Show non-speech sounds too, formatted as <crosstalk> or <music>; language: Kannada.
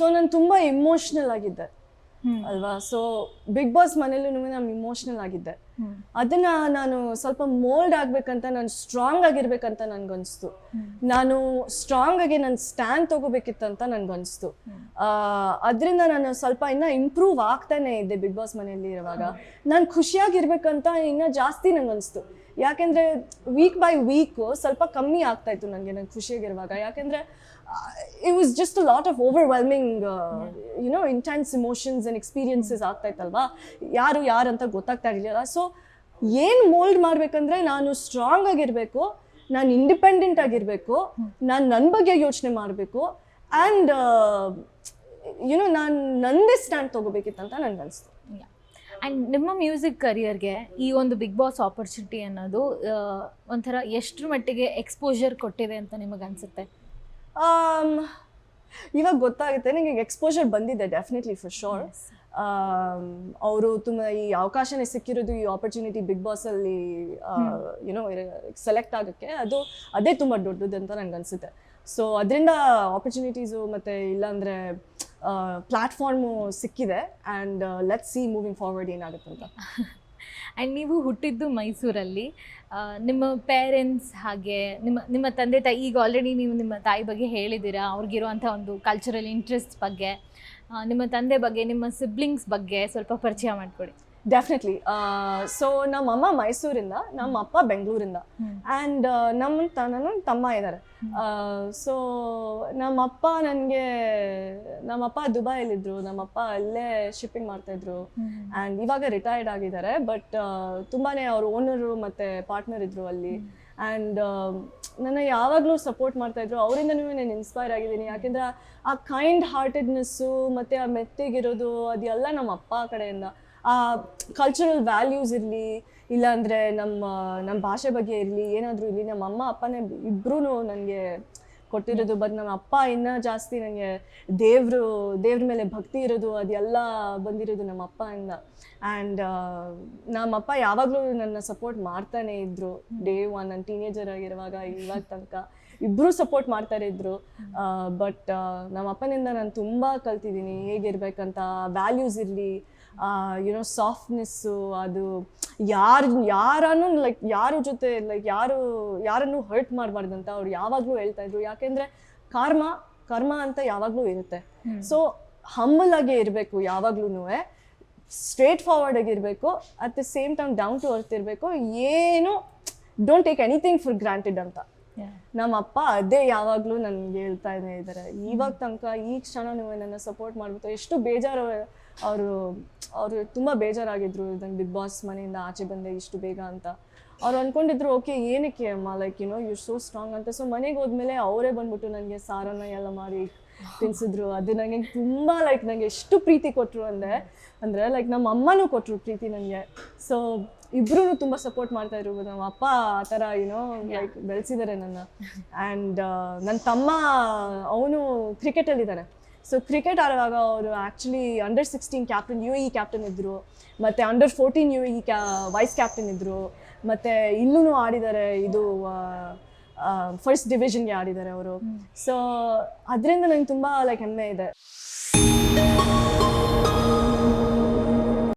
ಸೊ ನಾನು ತುಂಬಾ ಇಮೋಷ್ನಲ್ ಆಗಿದ್ದೆ ಅಲ್ವಾ? ಸೊ ಬಿಗ್ ಬಾಸ್ ಮನೇಲೂ ನಾನು ಇಮೋಷ್ನಲ್ ಆಗಿದ್ದೆ. ಅದನ್ನ ನಾನು ಸ್ವಲ್ಪ ಮೋಲ್ಡ್ ಆಗ್ಬೇಕಂತ ನಾನು ಸ್ಟ್ರಾಂಗ್ ಆಗಿರ್ಬೇಕಂತ ನನ್ಗನ್ಸ್ತು. ನಾನು ಸ್ಟ್ರಾಂಗ್ ಆಗಿ ನನ್ನ ಸ್ಟ್ಯಾಂಡ್ ತಗೋಬೇಕಿತ್ತಂತ ನನ್ಗನ್ಸ್ತು. ಅದರಿಂದ ನಾನು ಸ್ವಲ್ಪ ಇನ್ನ ಇಂಪ್ರೂವ್ ಆಗ್ತಾನೆ ಇದ್ದೆ ಬಿಗ್ ಬಾಸ್ ಮನೆಯಲ್ಲಿ ಇರುವಾಗ. ನಾನು ಖುಷಿಯಾಗಿರ್ಬೇಕಂತ ಇನ್ನ ಜಾಸ್ತಿ ನಂಗನ್ಸ್ತು ಯಾಕೆಂದ್ರೆ ವೀಕ್ ಬೈ ವೀಕ್ ಸ್ವಲ್ಪ ಕಮ್ಮಿ ಆಗ್ತಾ ಇತ್ತು ನನಗೆ ನಾನು ಖುಷಿಯಾಗಿರುವಾಗ. ಯಾಕೆಂದ್ರೆ it was just a lot of overwhelming you know intense emotions and experiences ಆಗ್ತಾ ಯಾರು ಯಾರು ಅಂತ ಗೊತ್ತಾಗ್ತಾ ಇರಲಿಲ್ಲ. ಸೊ ಏನು ಮೋಲ್ಡ್ ಮಾಡಬೇಕಂದ್ರೆ ನಾನು ಸ್ಟ್ರಾಂಗ್ ಆಗಿರಬೇಕು ನಾನು ಇಂಡಿಪೆಂಡೆಂಟ್ ಆಗಿರಬೇಕು ನಾನು ನನ್ನ ಬಗ್ಗೆ ಯೋಚನೆ ಮಾಡಬೇಕು ಆ್ಯಂಡ್ ಯುನೋ ನಾನು ನಂದೇ ಸ್ಟ್ಯಾಂಡ್ ತೊಗೋಬೇಕಿತ್ತಂತ ನನಗೆ ಅನಿಸ್ತು. ಆ್ಯಂಡ್ ನಿಮ್ಮ ಮ್ಯೂಸಿಕ್ ಕರಿಯರ್ಗೆ ಈ ಒಂದು ಬಿಗ್ ಬಾಸ್ ಆಪರ್ಚುನಿಟಿ ಅನ್ನೋದು ಆ, ಒಂಥರ ಎಷ್ಟರ ಮಟ್ಟಿಗೆ ಎಕ್ಸ್ಪೋಜರ್ ಕೊಟ್ಟಿದೆ ಅಂತ ನಿಮಗೆ ಅನ್ಸುತ್ತೆ? ಇವಾಗ ಗೊತ್ತಾಗುತ್ತೆ ನನಗೆ ಎಕ್ಸ್ಪೋಜರ್ ಬಂದಿದೆ ಡೆಫಿನೆಟ್ಲಿ ಫಾರ್ ಶೋರ್ ಅವರು ತುಂಬ ಈ ಅವಕಾಶನೇ ಸಿಕ್ಕಿರೋದು ಈ ಆಪರ್ಚುನಿಟಿ ಬಿಗ್ ಬಾಸಲ್ಲಿ ಏನೋ ಸೆಲೆಕ್ಟ್ ಆಗೋಕ್ಕೆ. ಅದು ಅದೇ ತುಂಬ ದೊಡ್ಡದು ಅಂತ ನಂಗೆ ಅನಿಸುತ್ತೆ. ಸೊ ಅದರಿಂದ ಆಪರ್ಚುನಿಟೀಸು ಮತ್ತು ಇಲ್ಲಾಂದರೆ ಪ್ಲ್ಯಾಟ್ಫಾರ್ಮು ಸಿಕ್ಕಿದೆ. And let see moving forward ಏನಾಗುತ್ತೆ ಅಂತ. <laughs> ಆ್ಯಂಡ್ ನೀವು ಹುಟ್ಟಿದ್ದು ಮೈಸೂರಲ್ಲಿ. ನಿಮ್ಮ ಪೇರೆಂಟ್ಸ್ ಹಾಗೆ, ನಿಮ್ಮ ನಿಮ್ಮ ತಂದೆ ತಾಯಿ, ಈಗ ಆಲ್ರೆಡಿ ನೀವು ನಿಮ್ಮ ತಾಯಿ ಬಗ್ಗೆ ಹೇಳಿದ್ದೀರಾ? ಅವ್ರಿಗಿರುವಂಥ ಒಂದು ಕಲ್ಚರಲ್ ಇಂಟ್ರೆಸ್ಟ್ ಬಗ್ಗೆ. ನಿಮ್ಮ ತಂದೆ ಬಗ್ಗೆ, ನಿಮ್ಮ ಸಿಬ್ಲಿಂಗ್ಸ್ ಬಗ್ಗೆ ಸ್ವಲ್ಪ ಪರಿಚಯ ಮಾಡಿಕೊಡಿ. ಡೆಫಿನೆಟ್ಲಿ ಸೊ ನಮ್ಮ ಅಮ್ಮ ಮೈಸೂರಿಂದ ನಮ್ಮ ಅಪ್ಪ ಬೆಂಗಳೂರಿಂದ. ಆ್ಯಂಡ್ ನಮ್ಮ ತ ನನ್ನ ತಮ್ಮ ಇದ್ದಾರೆ. ಸೊ ನಮ್ಮಪ್ಪ ನನಗೆ ನಮ್ಮಪ್ಪ ದುಬೈಯಲ್ಲಿದ್ದರು ನಮ್ಮಪ್ಪ ಅಲ್ಲೇ ಶಿಪ್ಪಿಂಗ್ ಮಾಡ್ತಾಯಿದ್ರು ಆ್ಯಂಡ್ ಇವಾಗ ರಿಟೈರ್ಡ್ ಆಗಿದ್ದಾರೆ ಬಟ್ ತುಂಬಾ ಅವ್ರ ಓನರು ಮತ್ತು ಪಾರ್ಟ್ನರ್ ಇದ್ದರು ಅಲ್ಲಿ. ಆ್ಯಂಡ್ ನನ್ನ ಯಾವಾಗಲೂ ಸಪೋರ್ಟ್ ಮಾಡ್ತಾಯಿದ್ರು ಅವರಿಂದನೂ ನಾನು ಇನ್ಸ್ಪೈರ್ ಆಗಿದ್ದೀನಿ. ಯಾಕೆಂದರೆ ಆ ಕೈಂಡ್ ಹಾರ್ಟೆಡ್ನೆಸ್ಸು ಮತ್ತು ಆ ಮೆತ್ತಿಗಿರೋದು ಅದೆಲ್ಲ ನಮ್ಮ ಅಪ್ಪ ಕಡೆಯಿಂದ. ಕಲ್ಚರಲ್ ವ್ಯಾಲ್ಯೂಸ್ ಇರಲಿ, ಇಲ್ಲಾಂದರೆ ನಮ್ಮ ನಮ್ಮ ಭಾಷೆ ಬಗ್ಗೆ ಇರಲಿ, ಏನಾದರೂ ಇರಲಿ, ನಮ್ಮ ಅಮ್ಮ, ಅಪ್ಪನೇ ಇಬ್ಬರೂ ನನಗೆ ಕೊಟ್ಟಿರೋದು. ಬಟ್ ನಮ್ಮ ಅಪ್ಪ ಇನ್ನೂ ಜಾಸ್ತಿ ನನಗೆ ದೇವರು, ದೇವ್ರ ಮೇಲೆ ಭಕ್ತಿ ಇರೋದು, ಅದೆಲ್ಲ ಬಂದಿರೋದು ನಮ್ಮ ಅಪ್ಪಯಿಂದ. ಆ್ಯಂಡ್ ನಮ್ಮಪ್ಪ ಯಾವಾಗಲೂ ನನ್ನ ಸಪೋರ್ಟ್ ಮಾಡ್ತಾನೆ ಇದ್ರು. ಡೇ ಒನ್ ನಾನು ಟೀನೇಜರ್ ಆಗಿರುವಾಗ, ಇವಾಗ ತನಕ ಇಬ್ಬರೂ ಸಪೋರ್ಟ್ ಮಾಡ್ತಾರೆ ಇದ್ರು. ಬಟ್ ನಮ್ಮ ಅಪ್ಪನಿಂದ ನಾನು ತುಂಬ ಕಲ್ತಿದ್ದೀನಿ. ಹೇಗಿರ್ಬೇಕಂತ ವ್ಯಾಲ್ಯೂಸ್ ಇರಲಿ ಯುನೋ ಸಾಫ್ಟ್ನೆಸ್ಸು ಅದು ಯಾರು ಯಾರನ್ನು ಲೈಕ್ ಯಾರ ಜೊತೆ ಲೈಕ್ ಯಾರು ಯಾರನ್ನು ಹರ್ಟ್ ಮಾಡಬಾರ್ದಂತ ಅವ್ರು ಯಾವಾಗಲೂ ಹೇಳ್ತಾ ಇದ್ರು. ಯಾಕೆಂದರೆ ಕರ್ಮ ಕರ್ಮ ಅಂತ ಯಾವಾಗಲೂ ಇರುತ್ತೆ. ಸೊ ಹಂಬಲ್ ಆಗಿ ಇರಬೇಕು ಯಾವಾಗ್ಲೂ ಸ್ಟ್ರೇಟ್ ಫಾರ್ವರ್ಡ್ ಆಗಿರಬೇಕು at the same time down to earth ಇರಬೇಕು ಏನು don't take anything for granted ಅಂತ. ನಮ್ಮ ಅಪ್ಪ ಅದೇ ಯಾವಾಗಲೂ ನನಗೆ ಹೇಳ್ತಾ ಇದ್ದೇ ಇದ್ದಾರೆ ಇವಾಗ ತನಕ ಈ ಕ್ಷಣ ನೀವು ನನ್ನ ಸಪೋರ್ಟ್ ಮಾಡ್ಬಿಟ್ಟು ಎಷ್ಟು ಬೇಜಾರು ಅವರು ಅವರು ತುಂಬ ಬೇಜಾರಾಗಿದ್ರು ನಂಗೆ ಬಿಗ್ ಬಾಸ್ ಮನೆಯಿಂದ ಆಚೆ ಬಂದೆ ಇಷ್ಟು ಬೇಗ ಅಂತ. ಅವ್ರು ಅನ್ಕೊಂಡಿದ್ರು ಓಕೆ ಏನಕ್ಕೆ ಅಮ್ಮ? Like you know you so strong ಅಂತ. ಸೊ ಮನೆಗೆ ಹೋದ್ಮೇಲೆ ಅವರೇ ಬಂದ್ಬಿಟ್ಟು ನನಗೆ ಸಾರನ್ನ ಎಲ್ಲ ಮಾಡಿ ತಿನ್ಸಿದ್ರು. ಅದು ನನಗೆ ತುಂಬ ಲೈಕ್ ನನಗೆ ಎಷ್ಟು ಪ್ರೀತಿ ಕೊಟ್ಟರು ಅಂದರೆ ಅಂದರೆ ಲೈಕ್ ನಮ್ಮ ಅಮ್ಮನೂ ಕೊಟ್ಟರು ಪ್ರೀತಿ ನನಗೆ ಸೊ ಇಬ್ರು ತುಂಬ ಸಪೋರ್ಟ್ ಮಾಡ್ತಾ ಇದ್ರು. ನಮ್ಮ ಅಪ್ಪ ಆ ಥರ ಏನೋ ಲೈಕ್ ಬೆಳೆಸಿದ್ದಾರೆ ನನ್ನ. ಆ್ಯಂಡ್ ನನ್ನ ತಮ್ಮ ಅವನು ಕ್ರಿಕೆಟಲ್ಲಿದ್ದಾನೆ ಸೊ ಕ್ರಿಕೆಟ್ ಆಡುವಾಗ ಅವರು actually under sixteen captain U E captain ಇದ್ದರು ಮತ್ತು ಅಂಡರ್ ಫೋರ್ಟೀನ್ ಯು ಇ ಕ್ಯಾ ವೈಸ್ ಕ್ಯಾಪ್ಟನ್ ಇದ್ದರು ಮತ್ತು ಇಲ್ಲೂ ಆಡಿದ್ದಾರೆ ಇದು ಫಸ್ಟ್ ಡಿವಿಷನ್ಗೆ ಆಡಿದ್ದಾರೆ ಅವರು. ಸೊ ಅದರಿಂದ ನಂಗೆ ತುಂಬ ಲೈಕ್ ಹೆಮ್ಮೆ ಇದೆ.